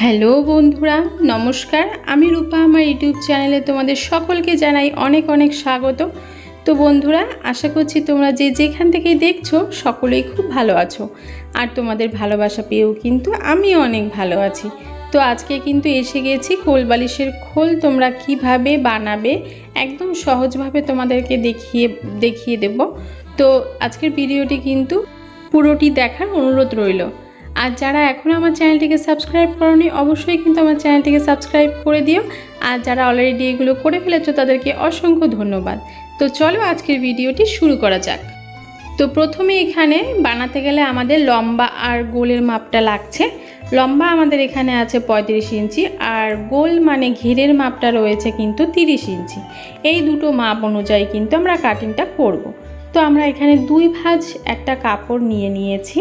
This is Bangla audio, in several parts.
হ্যালো বন্ধুরা, নমস্কার। আমি রূপা, আমার ইউটিউব চ্যানেলে তোমাদের সকলকে জানাই অনেক অনেক স্বাগত। তো বন্ধুরা, আশা করছি তোমরা যে যেখান থেকেই দেখছ, সকলেই খুব ভালো আছো। আর তোমাদের ভালোবাসা পেয়েও কিন্তু আমিও অনেক ভালো আছি। তো আজকে কিন্তু এসে গেছি খোল বালিশের খোল তোমরা কীভাবে বানাবে, একদম সহজভাবে তোমাদেরকে দেখিয়ে দেখিয়ে দেব। তো আজকের ভিডিওটি কিন্তু পুরোটি দেখার অনুরোধ রইল। আর যারা এখনও আমার চ্যানেলটিকে সাবস্ক্রাইব করনি, অবশ্যই কিন্তু আমার চ্যানেলটিকে সাবস্ক্রাইব করে দিও। আর যারা অলরেডি এগুলো করে ফেলেছো, তাদেরকে অসংখ্য ধন্যবাদ। তো চলো আজকের ভিডিওটি শুরু করা যাক। তো প্রথমে এখানে বানাতে গেলে আমাদের লম্বা আর গোলের মাপটা লাগছে। লম্বা আমাদের এখানে আছে পঁয়ত্রিশ ইঞ্চি আর গোল মানে ঘেরের মাপটা রয়েছে কিন্তু তিরিশ ইঞ্চি। এই দুটো মাপ অনুযায়ী কিন্তু আমরা কাটিংটা করব। তো আমরা এখানে দুই ভাঁজ একটা কাপড় নিয়ে নিয়েছি।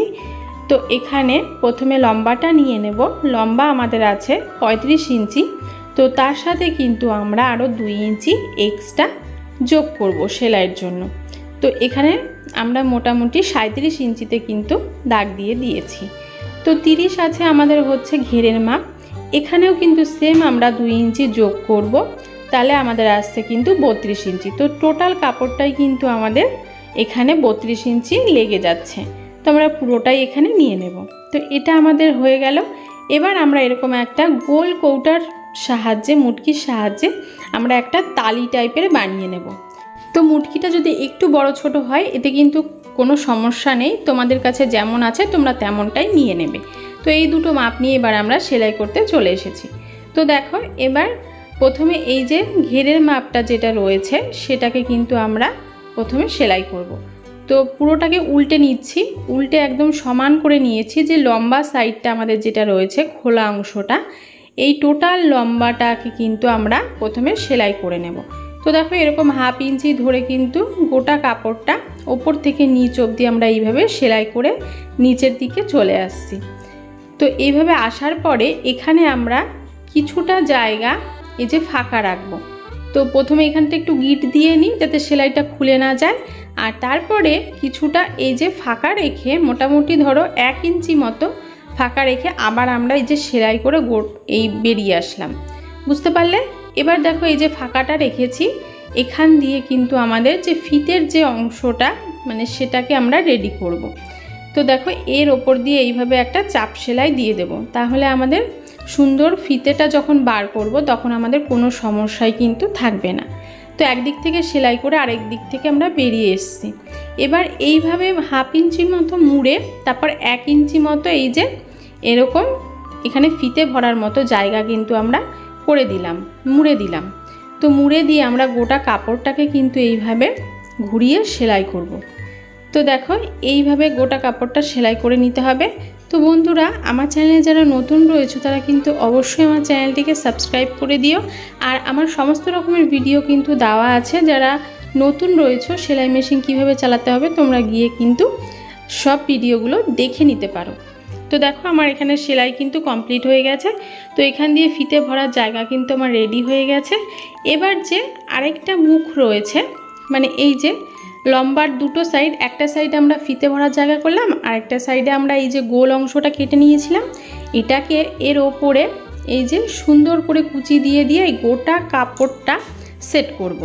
তো এখানে প্রথমে লম্বাটা নিয়ে নেব। লম্বা আমাদের আছে পঁয়ত্রিশ ইঞ্চি। তো তার সাথে কিন্তু আমরা আরও দুই ইঞ্চি এক্সট্রা যোগ করব সেলাইয়ের জন্য। তো এখানে আমরা মোটামুটি সাঁত্রিশ ইঞ্চিতে কিন্তু দাগ দিয়ে দিয়েছি। তো তিরিশ আছে আমাদের হচ্ছে ঘেরের মাপ। এখানেও কিন্তু সেম আমরা দুই ইঞ্চি যোগ করব। তাহলে আমাদের আসছে কিন্তু বত্রিশ ইঞ্চি। তো টোটাল কাপড়টাই কিন্তু আমাদের এখানে বত্রিশ ইঞ্চি লেগে যাচ্ছে। তো আমরা পুরোটাই এখানে নিয়ে নেব। তো এটা আমাদের হয়ে গেল। এবার আমরা এরকম একটা গোল কৌটার সাহায্যে, মুটকির সাহায্যে আমরা একটা তালি টাইপের বানিয়ে নেব। তো মুটকিটা যদি একটু বড় ছোট হয়, এতে কিন্তু কোনো সমস্যা নেই। তোমাদের কাছে যেমন আছে, তোমরা তেমনটাই নিয়ে নেবে। তো এই দুটো মাপ নিয়ে এবার আমরা সেলাই করতে চলে এসেছি। তো দেখো, এবার প্রথমে এই যে ঘেরের মাপটা যেটা রয়েছে, সেটাকে কিন্তু আমরা প্রথমে সেলাই করব। তো পুরোটাকে উল্টে নিচ্ছি, উল্টে একদম সমান করে নিয়েছি যে লম্বা সাইডটা আমাদের যেটা রয়েছে খোলা অংশটা, এই টোটাল লম্বাটাকে কিন্তু আমরা প্রথমে সেলাই করে নেব। তো দেখো এরকম হাফ ইঞ্চি ধরে কিন্তু গোটা কাপড়টা ওপর থেকে নিচ অবধি আমরা এইভাবে সেলাই করে নিচের দিকে চলে আসছি। তো এইভাবে আসার পরে এখানে আমরা কিছুটা জায়গা এই যে ফাঁকা রাখব। তো প্রথমে এখানটা একটু গিট দিয়ে নিই যাতে সেলাইটা খুলে না যায় আর তারপরে কিছুটা এই যে ফাঁকা রেখে মোটামুটি ধরো এক ইঞ্চি মতো ফাঁকা রেখে আবার আমরা এই যে সেলাই করে গোট এই বেরিয়ে আসলাম। বুঝতে পারলে? এবার দেখো এই যে ফাঁকাটা রেখেছি। এখান দিয়ে কিন্তু আমাদের যে ফিতের যে অংশটা মানে সেটাকে আমরা রেডি করব। তো দেখো এর ওপর দিয়ে এইভাবে একটা চাপ সেলাই দিয়ে দেব। তাহলে আমাদের সুন্দর ফিতেটা যখন বার করব, তখন আমাদের কোনো সমস্যাই কিন্তু থাকবে না। তো একদিক থেকে সেলাই করে আরেক দিক থেকে আমরা বেরিয়ে এসেছি। এবার এইভাবে হাফ ইঞ্চি মতো মুড়ে, তারপর এক ইঞ্চি মতো এই যে এরকম এখানে ফিতে ভরার মতো জায়গা কিন্তু আমরা করে দিলাম, মুড়ে দিলাম। তো মুড়ে দিয়ে আমরা গোটা কাপড়টাকে কিন্তু এইভাবে ঘুরিয়ে সেলাই করব। তো দেখো, এইভাবে গোটা কাপড়টা সেলাই করে নিতে হবে। তো বন্ধুরা, আমার চ্যানেলে যারা নতুন রয়েছে, তারা কিন্তু অবশ্যই আমার চ্যানেলটিকে সাবস্ক্রাইব করে দিও। আর আমার সমস্ত রকমের ভিডিও কিন্তু দেওয়া আছে। যারা নতুন রয়েছে, সেলাই মেশিন কীভাবে চালাতে হবে, তোমরা গিয়ে কিন্তু সব ভিডিওগুলো দেখে নিতে পারো। তো দেখো, আমার এখানে সেলাই কিন্তু কমপ্লিট হয়ে গেছে। তো এখান দিয়ে ফিতে ভরার জায়গা কিন্তু আমার রেডি হয়ে গেছে। এবার যে আরেকটা মুখ রয়েছে মানে এই যে লম্বার দুটো সাইড একটা সাইডে আমরা ফিতে ভরার জায়গা করলাম, আর একটা সাইডে আমরা এই যে গোল অংশটা কেটে নিয়েছিলাম, এটাকে এর ওপরে এই যে সুন্দর করে কুচি দিয়ে দিয়ে এই গোটা কাপড়টা সেট করব।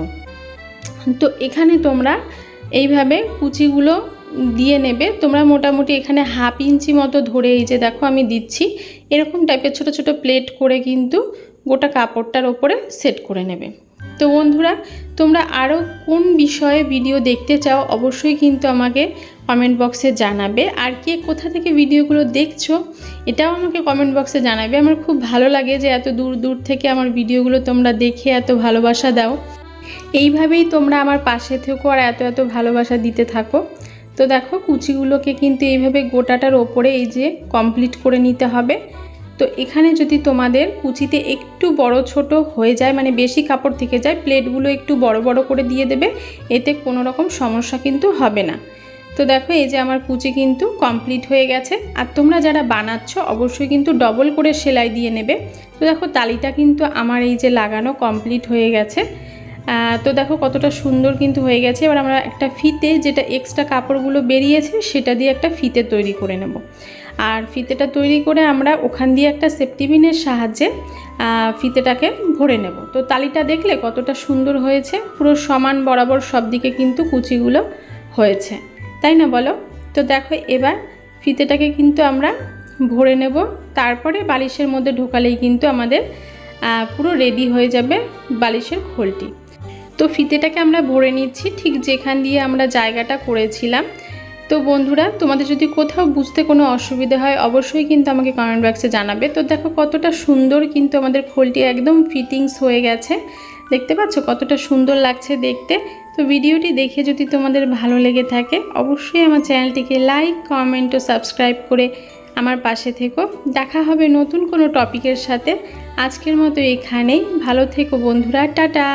তো এখানে তোমরা এইভাবে কুচিগুলো দিয়ে নেবে, তোমরা মোটামুটি এখানে হাফ ইঞ্চি মতো ধরে এই যে দেখো আমি দিচ্ছি, এরকম টাইপের ছোট ছোট প্লেট করে কিন্তু গোটা কাপড়টার ওপরে সেট করে নেবে তো বন্ধুরা, তোমরা আরও কোন বিষয়ে ভিডিও দেখতে চাও অবশ্যই কিন্তু আমাকে কমেন্ট বক্সে জানাবে। আর কে কোথা থেকে ভিডিওগুলো দেখছ, এটাও আমাকে কমেন্ট বক্সে জানাবে। আমার খুব ভালো লাগে যে এত দূর দূর থেকে আমার ভিডিওগুলো তোমরা দেখে এত ভালোবাসা দাও। এইভাবেই তোমরা আমার পাশে থেকো আর এত এত ভালোবাসা দিতে থাকো। তো দেখো, কুচিগুলোকে কিন্তু এইভাবে গোটাটার ওপরে এই যে কমপ্লিট করে নিতে হবে। তো এখানে যদি তোমাদের কুচিতে একটু বড় ছোট হয়ে যায় মানে বেশি কাপড় থেকে যায়, প্লেটগুলো একটু বড় বড় করে দিয়ে দেবে, এতে কোনো রকম সমস্যা কিন্তু হবে না। তো দেখো, এই যে আমার কুচি কিন্তু কমপ্লিট হয়ে গেছে। আর তোমরা যারা বানাচ্ছ, অবশ্যই কিন্তু ডবল করে সেলাই দিয়ে নেবে। তো দেখো, তালিটা কিন্তু আমার এই যে লাগানো কমপ্লিট হয়ে গেছে। তো দেখো কতটা সুন্দর কিন্তু হয়ে গেছে। এবার আমরা একটা ফিতে যেটা এক্সট্রা কাপড়গুলো বেরিয়েছে, সেটা দিয়ে একটা ফিতে তৈরি করে নেব। আর ফিতেটা তৈরি করে আমরা ওখান দিয়ে একটা সেপ্টিবিনের সাহায্যে ফিতেটাকে ভরে নেব। তো তালিটা দেখলে কতটা সুন্দর হয়েছে। পুরো সমান বরাবর সব দিকে কিন্তু কুচিগুলো হয়েছে। তাই না বলো? তো দেখো এবার ফিতেটাকে কিন্তু আমরা ভরে নেব। তারপরে বালিশের মধ্যে ঢোকালেই কিন্তু আমাদের পুরো রেডি হয়ে যাবে বালিশের খোলটি। তো ফিতেটাকে আমরা ভরে নিচ্ছি, ঠিক যেখান দিয়ে আমরা জায়গাটা করেছিলাম। তো বন্ধুরা, তোমাদের যদি কোথাও বুঝতে কোনো অসুবিধা হয়, অবশ্যই কিন্তু আমাকে কমেন্ট বক্সে জানাবে। তো দেখো কতটা সুন্দর কিন্তু আমাদের খোলটি একদম ফিটিংস হয়ে গেছে। দেখতে পাচ্ছ কতটা সুন্দর লাগছে দেখতে। তো ভিডিওটি দেখে যদি তোমাদের ভালো লেগে থাকে, অবশ্যই আমার চ্যানেলটিকে লাইক কমেন্ট ও সাবস্ক্রাইব করে আমার পাশে থেকো। দেখা হবে নতুন কোনো টপিকের সাথে। আজকের মতো এখানেই। ভালো থেকো বন্ধুরা। টাটা!